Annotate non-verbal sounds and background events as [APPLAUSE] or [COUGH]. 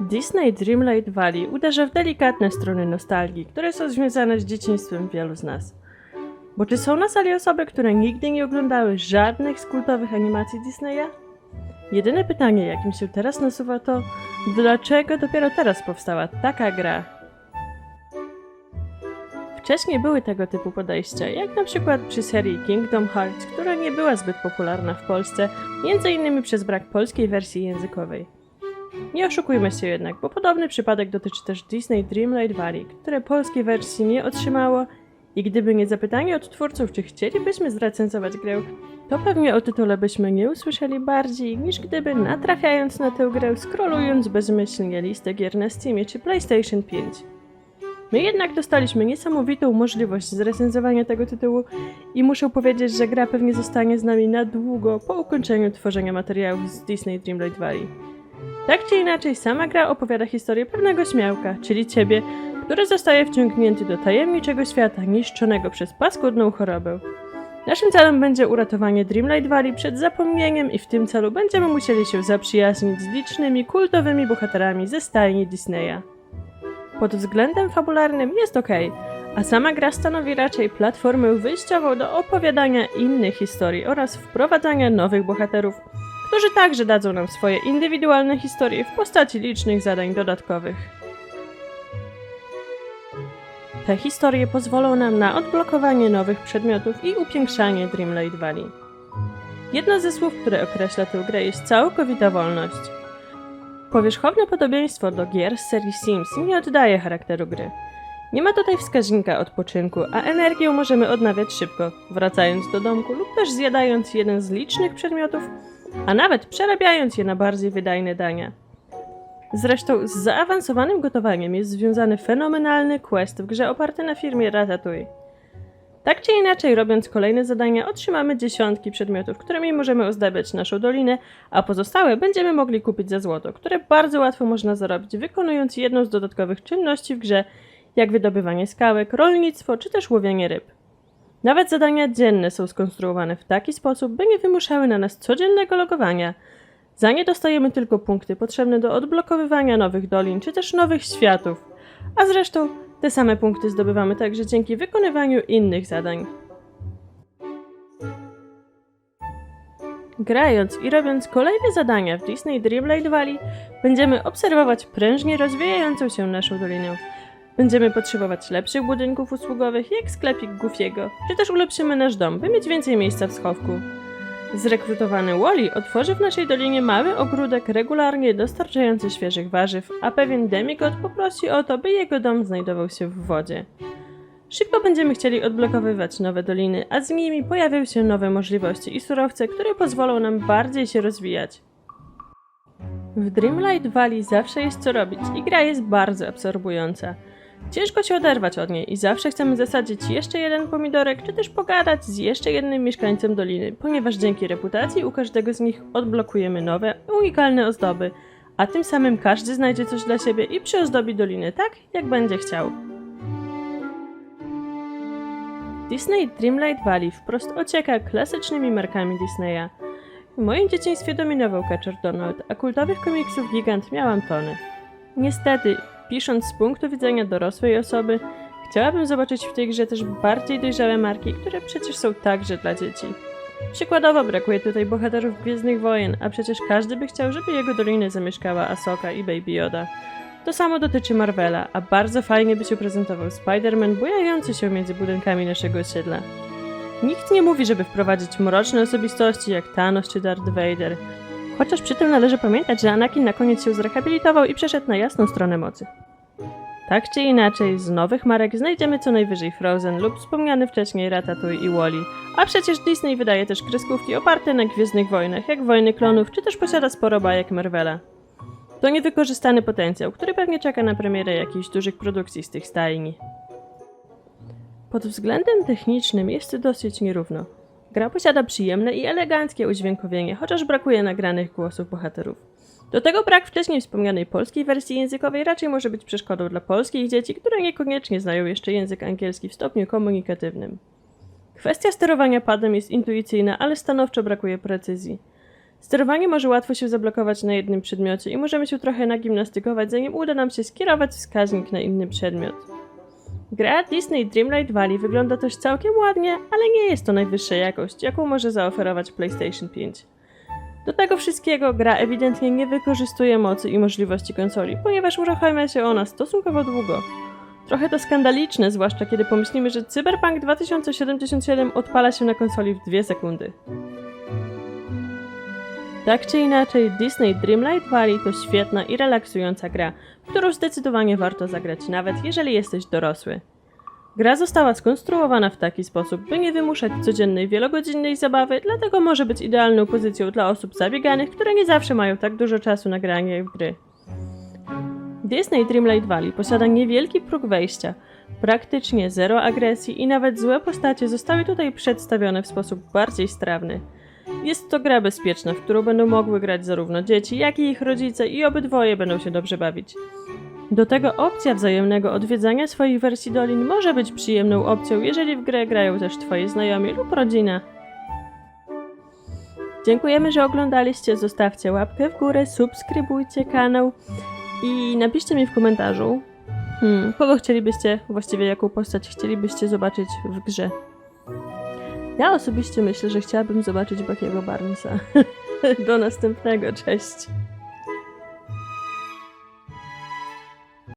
Disney Dreamlight Valley uderza w delikatne strony nostalgii, które są związane z dzieciństwem wielu z nas. Bo czy są na sali osoby, które nigdy nie oglądały żadnych z kultowych animacji Disneya? Jedyne pytanie, jakim się teraz nasuwa to, dlaczego dopiero teraz powstała taka gra? Wcześniej były tego typu podejścia, jak na przykład przy serii Kingdom Hearts, która nie była zbyt popularna w Polsce, innymi przez brak polskiej wersji językowej. Nie oszukujmy się jednak, bo podobny przypadek dotyczy też Disney Dreamlight Valley, które polskiej wersji nie otrzymało i gdyby nie zapytanie od twórców, czy chcielibyśmy zrecenzować grę, to pewnie o tytule byśmy nie usłyszeli bardziej, niż gdyby natrafiając na tę grę, scrollując bezmyślnie listę gier na Steamie czy PlayStation 5. My jednak dostaliśmy niesamowitą możliwość zrecenzowania tego tytułu i muszę powiedzieć, że gra pewnie zostanie z nami na długo po ukończeniu tworzenia materiałów z Disney Dreamlight Valley. Tak czy inaczej, sama gra opowiada historię pewnego śmiałka, czyli ciebie, który zostaje wciągnięty do tajemniczego świata niszczonego przez paskudną chorobę. Naszym celem będzie uratowanie Dreamlight Valley przed zapomnieniem i w tym celu będziemy musieli się zaprzyjaźnić z licznymi kultowymi bohaterami ze stajni Disneya. Pod względem fabularnym jest ok, a sama gra stanowi raczej platformę wyjściową do opowiadania innych historii oraz wprowadzania nowych bohaterów, którzy także dadzą nam swoje indywidualne historie w postaci licznych zadań dodatkowych. Te historie pozwolą nam na odblokowanie nowych przedmiotów i upiększanie Dreamlight Valley. Jedno ze słów, które określa tę grę jest całkowita wolność. Powierzchowne podobieństwo do gier z serii Sims nie oddaje charakteru gry. Nie ma tutaj wskaźnika odpoczynku, a energię możemy odnawiać szybko, wracając do domku lub też zjadając jeden z licznych przedmiotów, a nawet przerabiając je na bardziej wydajne dania. Zresztą z zaawansowanym gotowaniem jest związany fenomenalny quest w grze oparty na firmie Ratatouille. Tak czy inaczej, robiąc kolejne zadania, otrzymamy dziesiątki przedmiotów, którymi możemy ozdabiać naszą dolinę, a pozostałe będziemy mogli kupić za złoto, które bardzo łatwo można zarobić, wykonując jedną z dodatkowych czynności w grze, jak wydobywanie skałek, rolnictwo czy też łowienie ryb. Nawet zadania dzienne są skonstruowane w taki sposób, by nie wymuszały na nas codziennego logowania. Za nie dostajemy tylko punkty potrzebne do odblokowywania nowych dolin czy też nowych światów, a zresztą te same punkty zdobywamy także dzięki wykonywaniu innych zadań. Grając i robiąc kolejne zadania w Disney Dreamlight Valley, będziemy obserwować prężnie rozwijającą się naszą dolinę. Będziemy potrzebować lepszych budynków usługowych, jak sklepik Goofiego, czy też ulepszymy nasz dom, by mieć więcej miejsca w schowku. Zrekrutowany Wally otworzy w naszej dolinie mały ogródek regularnie dostarczający świeżych warzyw, a pewien demigod poprosi o to, by jego dom znajdował się w wodzie. Szybko będziemy chcieli odblokowywać nowe doliny, a z nimi pojawią się nowe możliwości i surowce, które pozwolą nam bardziej się rozwijać. W Dreamlight Valley zawsze jest co robić i gra jest bardzo absorbująca. Ciężko się oderwać od niej i zawsze chcemy zasadzić jeszcze jeden pomidorek, czy też pogadać z jeszcze jednym mieszkańcem doliny, ponieważ dzięki reputacji u każdego z nich odblokujemy nowe, unikalne ozdoby, a tym samym każdy znajdzie coś dla siebie i przyozdobi dolinę tak, jak będzie chciał. Disney Dreamlight Valley wprost ocieka klasycznymi markami Disneya. W moim dzieciństwie dominował Catcher Donald, a kultowych komiksów gigant miałam tony. Niestety, pisząc z punktu widzenia dorosłej osoby, chciałabym zobaczyć w tej grze też bardziej dojrzałe marki, które przecież są także dla dzieci. Przykładowo brakuje tutaj bohaterów Gwiezdnych Wojen, a przecież każdy by chciał, żeby jego dolinę zamieszkała Asoka i Baby Yoda. To samo dotyczy Marvela, a bardzo fajnie by się prezentował Spider-Man bujający się między budynkami naszego osiedla. Nikt nie mówi, żeby wprowadzić mroczne osobistości jak Thanos czy Darth Vader, chociaż przy tym należy pamiętać, że Anakin na koniec się zrehabilitował i przeszedł na jasną stronę mocy. Tak czy inaczej, z nowych marek znajdziemy co najwyżej Frozen lub wspomniany wcześniej Ratatouille i Wally, a przecież Disney wydaje też kreskówki oparte na Gwiezdnych Wojnach, jak Wojny Klonów, czy też posiada sporo bajek Marvela. To niewykorzystany potencjał, który pewnie czeka na premierę jakichś dużych produkcji z tych stajni. Pod względem technicznym jest dosyć nierówno. Gra posiada przyjemne i eleganckie udźwiękowienie, chociaż brakuje nagranych głosów bohaterów. Do tego brak wcześniej wspomnianej polskiej wersji językowej raczej może być przeszkodą dla polskich dzieci, które niekoniecznie znają jeszcze język angielski w stopniu komunikatywnym. Kwestia sterowania padem jest intuicyjna, ale stanowczo brakuje precyzji. Sterowanie może łatwo się zablokować na jednym przedmiocie i możemy się trochę nagimnastykować, zanim uda nam się skierować wskaźnik na inny przedmiot. Gra Disney Dreamlight Valley wygląda też całkiem ładnie, ale nie jest to najwyższa jakość, jaką może zaoferować PlayStation 5. Do tego wszystkiego gra ewidentnie nie wykorzystuje mocy i możliwości konsoli, ponieważ uruchamia się ona stosunkowo długo. Trochę to skandaliczne, zwłaszcza kiedy pomyślimy, że Cyberpunk 2077 odpala się na konsoli w 2 sekundy. Tak czy inaczej, Disney Dreamlight Valley to świetna i relaksująca gra, którą zdecydowanie warto zagrać, nawet jeżeli jesteś dorosły. Gra została skonstruowana w taki sposób, by nie wymuszać codziennej wielogodzinnej zabawy, dlatego może być idealną pozycją dla osób zabieganych, które nie zawsze mają tak dużo czasu na granie w gry. Disney Dreamlight Valley posiada niewielki próg wejścia, praktycznie zero agresji i nawet złe postacie zostały tutaj przedstawione w sposób bardziej strawny. Jest to gra bezpieczna, w którą będą mogły grać zarówno dzieci, jak i ich rodzice i obydwoje będą się dobrze bawić. Do tego opcja wzajemnego odwiedzania swoich wersji dolin może być przyjemną opcją, jeżeli w grę grają też Twoi znajomi lub rodzina. Dziękujemy, że oglądaliście. Zostawcie łapkę w górę, subskrybujcie kanał i napiszcie mi w komentarzu, hmm, kogo chcielibyście, właściwie jaką postać chcielibyście zobaczyć w grze. Ja osobiście myślę, że chciałabym zobaczyć Buckiego Barnesa. [LAUGHS] Do następnego, cześć!